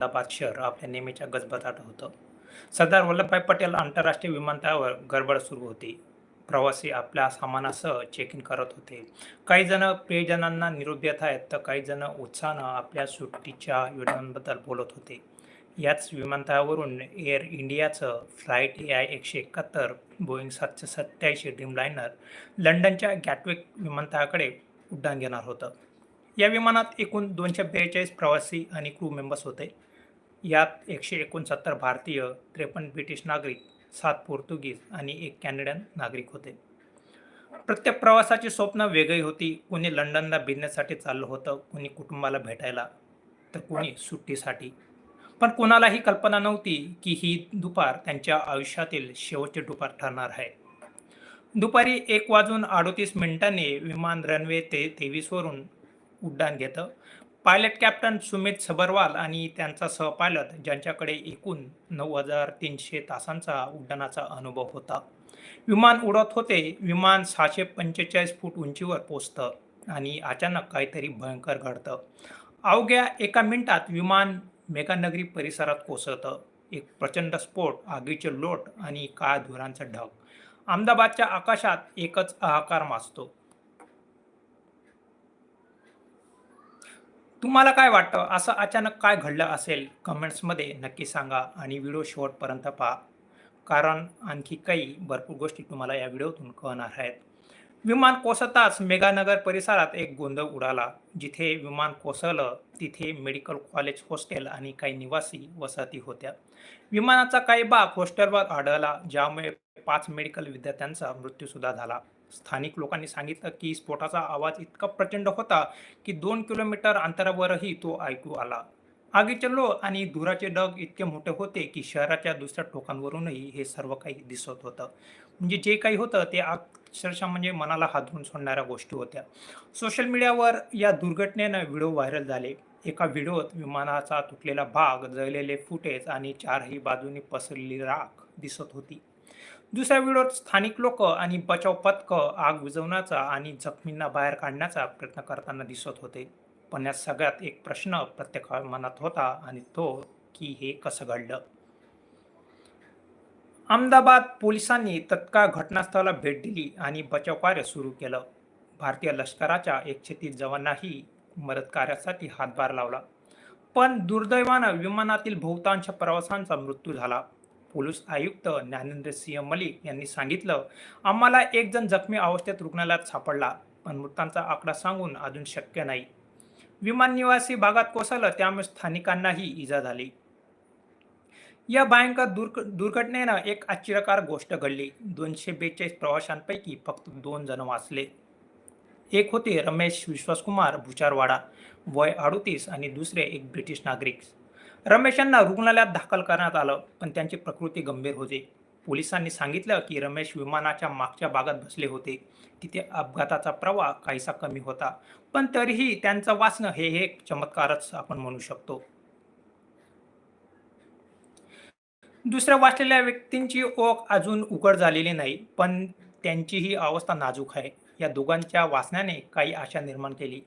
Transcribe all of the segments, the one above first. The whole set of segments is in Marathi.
अहमदाबाद शहर आपल्या नेहमीच्या गजबजाट होतं. सरदार वल्लभभाई पटेल आंतरराष्ट्रीय विमानतळावर गडबड सुरू होती. प्रवासी आपल्या सामानासह चेक इन करत होते. काही जण प्रियजनांना निरोप देत आहेत तर काही जण उत्साहानं आपल्या सुट्टीच्या योजनांबद्दल बोलत होते. याच विमानतळावरून एअर इंडियाचं फ्लाईट ए आय एकशे एकाहत्तर बोईंग सातशे सत्याऐंशी ड्रीमलायनर लंडनच्या गॅटविक विमानतळाकडे उड्डाण घेणार होतं. या विमानात एकूण दोनशे बेचाळीस प्रवासी आणि क्रू मेंबर्स होते. यात एकशे एकोणसत्तर भारतीय त्रेपन्न ब्रिटिश नागरिक सात पोर्तुगीज आणि एक कॅनडियन नागरिक होते. प्रत्येक प्रवासाची स्वप्न वेगळी होती. कोणी लंडनला बिझनेससाठी चाललं होतं कोणी कुटुंबाला भेटायला तर कोणी सुट्टीसाठी. पण कोणालाही कल्पना नव्हती की ही दुपार त्यांच्या आयुष्यातील शेवटचे दुपार ठरणार आहे. दुपारी एक वाजून अडोतीस मिनिटांनी विमान रनवे ते तेवीसवरून उड्डाण घेतं. पायलट कॅप्टन सुमित सबरवाल आणि त्यांचा सहपायलट ज्यांच्याकडे एकूण नऊ हजार तीनशे तासांचा उड्डाणाचा अनुभव होता. विमान उडत होते. विमान सहाशे पंचेचाळीस फूट उंचीवर पोचतं आणि अचानक काहीतरी भयंकर घडतं. अवघ्या एका मिनिटात विमान मेघानगरी परिसरात कोसळतं. एक प्रचंड स्फोट आगीचे लोट आणि काळ्या धुरांचा ढग. अहमदाबादच्या आकाशात एकच हाकार माजतो. तुम्हाला काय वाटतं? असं अचानक काय घडलं असेल? कमेंट्समध्ये नक्की सांगा आणि व्हिडिओ शेवटपर्यंत पहा. कारण आणखी काही भरपूर गोष्टी तुम्हाला या व्हिडिओतून कळणार आहेत. विमान कोसळताच मेगानगर परिसरात एक गोंधळ उडाला. जिथे विमान कोसळलं तिथे मेडिकल कॉलेज हॉस्टेल आणि काही निवासी वसाहती होत्या. विमानाचा काही भाग हॉस्टेलवर आढळला ज्यामुळे पाच मेडिकल विद्यार्थ्यांचा मृत्यूसुद्धा झाला. स्थानिक लोकांनी सांगितलं की स्फोटाचा आवाज इतका प्रचंड होता की दोन किलोमीटर अंतरावरही तो ऐकू आला. आगीचे लो आणि धुराचे डग इतके मोठे होते की शहराच्या दुसऱ्या टोकांवरूनही हे सर्व काही दिसत होतं. म्हणजे जे काही होतं ते अक्षरशः म्हणजे मनाला हादरून सोडणाऱ्या गोष्टी होत्या. सोशल मीडियावर या दुर्घटनेनं व्हिडिओ व्हायरल झाले. एका व्हिडिओत विमानाचा तुटलेला भाग जळलेले फुटेज आणि चारही बाजूनी पसरलेली राख दिसत होती. दुसऱ्या व्हिडिओत स्थानिक लोक आणि बचाव पथकं आग विझवण्याचा आणि जखमींना बाहेर काढण्याचा प्रयत्न करताना दिसत होते. पण या सगळ्यात एक प्रश्न प्रत्येक मनात होता आणि तो की हे कसं घडलं? अहमदाबाद पोलिसांनी तत्काळ घटनास्थळाला भेट दिली आणि बचाव कार्य सुरू केलं. भारतीय लष्कराच्या एकशे तीस जवानांनाही मदत कार्यासाठी हातभार लावला. पण दुर्दैवानं विमानातील बहुतांश प्रवाशांचा मृत्यू झाला. पोलीस आयुक्त ज्ञानेंद्र सिंह मलिक यांनी सांगितलं आम्हाला एक जण जखमी अवस्थेत रुग्णालयात सापडला पण मृतांचा आकडा सांगून अजून शक्य नाही. विमान निवासी भागात कोसळलं त्यामुळे स्थानिकांनाही इजा झाली. या भयंकर दुर्क दुर्घटनेनं एक आश्चर्यकार गोष्ट घडली. दोनशे बेचाळीस प्रवाशांपैकी फक्त दोन जण वाचले. एक होते रमेश विश्वासकुमार भुचारवाडा वय अडोतीस आणि दुसरे एक ब्रिटिश नागरिक. रमेश यांना रुग्णालयात दाखल करण्यात आलं पण त्यांची प्रकृती गंभीर होती. पोलिसांनी सांगितलं की रमेश विमानाच्या मागच्या भागात बसले होते. तिथे अपघाताचा प्रवाह काहीसा कमी होता पण तरीही त्यांचं वाचणं हे एक चमत्कारच आपण म्हणू शकतो. दुसऱ्या वाचलेल्या व्यक्तींची ओळख अजून उघड झालेली नाही पण त्यांचीही अवस्था नाजूक आहे. या दोघांच्या वाचण्याने काही आशा निर्माण केली.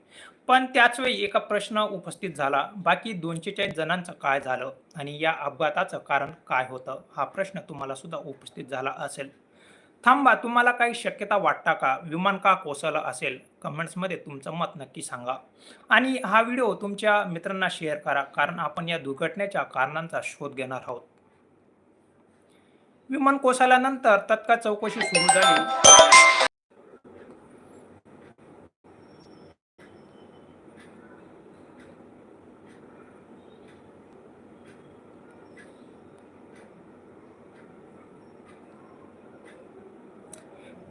पण त्याचवेळी एका प्रश्न उपस्थित झाला. बाकी दोनशे चाळीस जणांचं काय झालं आणि या अपघाताचं कारण काय होतं? हा प्रश्न तुम्हाला सुद्धा उपस्थित झाला असेल. थांबा तुम्हाला काही शक्यता वाटता का? विमान का कोसळलं असेल? कमेंट्समध्ये तुमचं मत नक्की सांगा. आणि हा व्हिडिओ तुमच्या मित्रांना शेअर करा कारण आपण या दुर्घटनेच्या कारणांचा शोध घेणार आहोत. विमान कोसळल्यानंतर तत्काळ चौकशी सुरू झाली.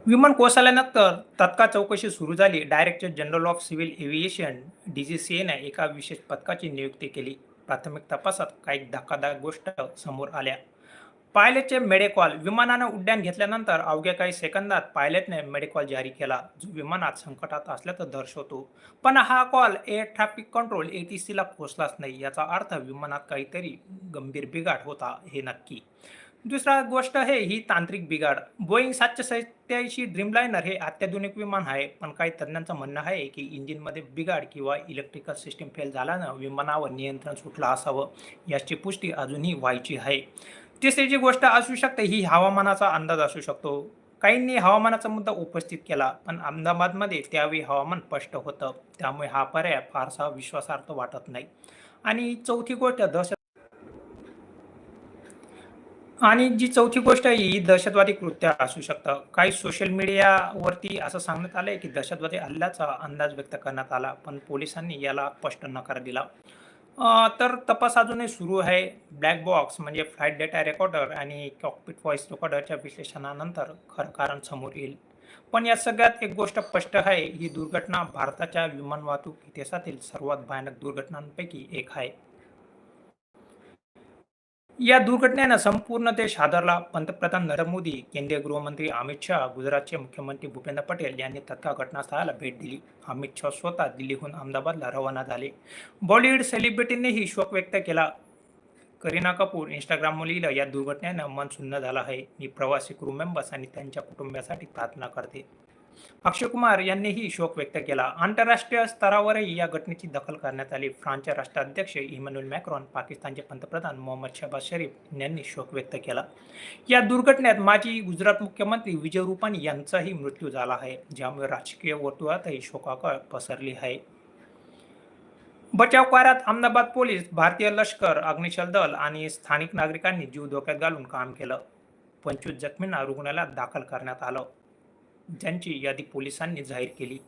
विमान कोसळल्यानंतर तत्काळ चौकशी सुरू झाली. Director general of civil aviation D G C एने एका विशेष पथकाची नियुक्ती केली. प्राथमिक तपासात काही धक्कादायक गोष्ट समोर आल्या. पायलटचे मेडेकॉल विमानानं उड्डाण घेतल्यानंतर अवघ्या काही सेकंदात पायलटने मेडेकॉल जारी केला जो विमानात संकटात असल्याचं दर्शवतो. पण हा call air traffic control A T सीला पोहोचलाच नाही याचा अर्थ विमानात काहीतरी गंभीर बिघाड होता हे नक्की. दुसरा गोष्ट आहे ही तांत्रिक बिघाड. बोईंग सातशे सत्याऐंशी ड्रीमलायनर हे अत्याधुनिक विमान आहे पण काही तज्ज्ञांचं म्हणणं आहे की इंजिनमध्ये बिघाड किंवा इलेक्ट्रिकल सिस्टीम फेल झाल्यानं विमानावर नियंत्रण सुटलं असावं याची पुष्टी अजूनही व्हायची आहे. तिसरी जी गोष्ट असू शकते ही हवामानाचा अंदाज असू शकतो. काहींनी हवामानाचा मुद्दा उपस्थित केला पण अहमदाबादमध्ये त्यावेळी हवामान स्पष्ट होतं. त्यामुळे हा पर्याय फारसा विश्वासार्थ वाटत नाही. आणि चौथी गोष्ट दहशत आणि जी चौथी गोष्ट आहे ही दहशतवादी कृत्य असू शकतं. काही सोशल मीडियावरती असं सांगण्यात आलंय की दहशतवादी हल्ल्याचा अंदाज व्यक्त करण्यात आला पण पोलिसांनी याला स्पष्ट नकार दिला. तर तपास अजूनही सुरू आहे. ब्लॅक बॉक्स म्हणजे फ्लाईट डेटा रेकॉर्डर आणि कॉकपिट व्हॉइस रेकॉर्डरच्या विश्लेषणानंतर खरं कारण समोर येईल. पण या सगळ्यात एक गोष्ट स्पष्ट आहे ही दुर्घटना भारताच्या विमान वाहतूक इतिहासातील सर्वात भयानक दुर्घटनांपैकी एक आहे. या दुर्घटनेनं संपूर्ण देश हादरला. पंतप्रधान नरेंद्र मोदी केंद्रीय गृहमंत्री अमित शहा गुजरातचे मुख्यमंत्री भूपेंद्र पटेल यांनी तत्काळ घटनास्थळाला भेट दिली. अमित शहा स्वतः दिल्लीहून अहमदाबादला रवाना झाले. बॉलिवूड सेलिब्रिटींनीही शोक व्यक्त केला. करीना कपूर इंस्टाग्रामवर लिहिलं या दुर्घटनेनं मन सुन्न झालं आहे. मी प्रवासी क्रू मेंबर्स आणि त्यांच्या कुटुंबियासाठी प्रार्थना करते. अक्षय कुमार यांनीही शोक व्यक्त केला. आंतरराष्ट्रीय स्तरावरही या घटनेची दखल करण्यात आली. फ्रान्सचे राष्ट्राध्यक्ष इमॅन्युअल मॅक्रॉन पाकिस्तानचे पंतप्रधान मोहम्मद शहबाज शरीफ यांनी शोक व्यक्त केला. या दुर्घटनेत माजी गुजरात मुख्यमंत्री विजय रुपानी यांचाही मृत्यू झाला आहे ज्यामुळे राजकीय वर्तुळातही शोकाकळ पसरली आहे. बचाव कार्यात अहमदाबाद पोलीस भारतीय लष्कर अग्निशल दल आणि स्थानिक नागरिकांनी जीव धोक्यात घालून काम केलं. पंचवीस जखमींना रुग्णालयात दाखल करण्यात आलं. ज्यांची यादी पोलिसांनी जाहीर केली.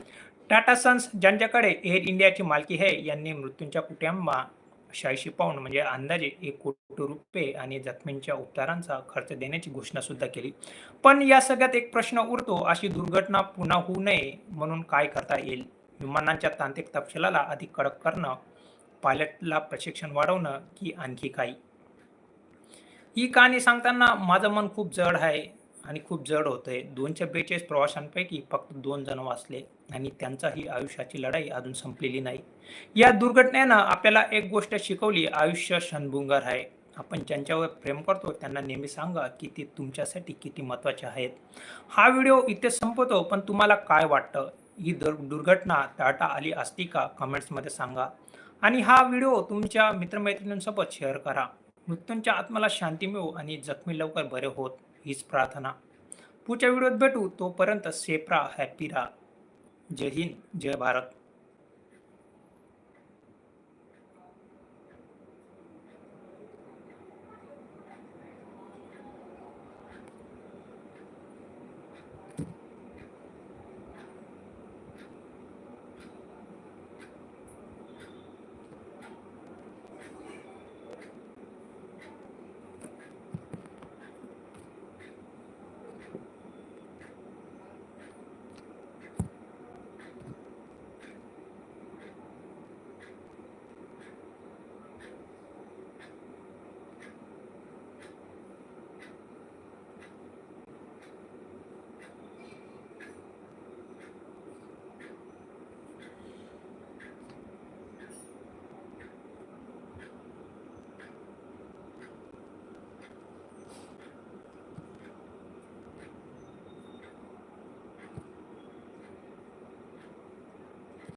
टाटा सन्स ज्यांच्याकडे एअर इंडियाची मालकी आहे यांनी मृत्यूंच्या कुटुंबा शहाऐंशी पाऊंड म्हणजे अंदाजे एक कोटी रुपये आणि जखमींच्या उपचारांचा खर्च देण्याची घोषणा सुद्धा केली. पण या सगळ्यात एक प्रश्न उरतो अशी दुर्घटना पुन्हा होऊ नये म्हणून काय करता येईल? विमानांच्या तांत्रिक तपशिलाला अधिक कडक करणं पायलटला प्रशिक्षण वाढवणं की आणखी काही? ही कहाणी सांगताना माझं मन खूप जड आहे. आणि खूप जड होतंय. दोनशे बेचाळीस प्रवाशांपैकी फक्त दोन जण वाचले आणि त्यांचाही आयुष्याची लढाई अजून संपलेली नाही. या दुर्घटनेनं आपल्याला एक गोष्ट शिकवली आयुष्य क्षणभंगुर आहे. आपण ज्यांच्यावर प्रेम करतो त्यांना नेहमी सांगा की ते तुमच्यासाठी किती महत्त्वाचे आहेत. हा व्हिडिओ इथे संपवतो पण तुम्हाला काय वाटतं? ही दुर दुर्घटना टाटा आली असती का? कमेंट्समध्ये सांगा. आणि हा व्हिडिओ तुमच्या मित्रमैत्रिणींसोबत शेअर करा. मृत्यूंच्या आत्म्याला शांती मिळो आणि जखमी लवकर बरे होत. हीच प्रार्थना. पुढच्या व्हिडिओत भेटू. तोपर्यंत सेप्रा हॅपी राहा. जय हिंद जय भारत.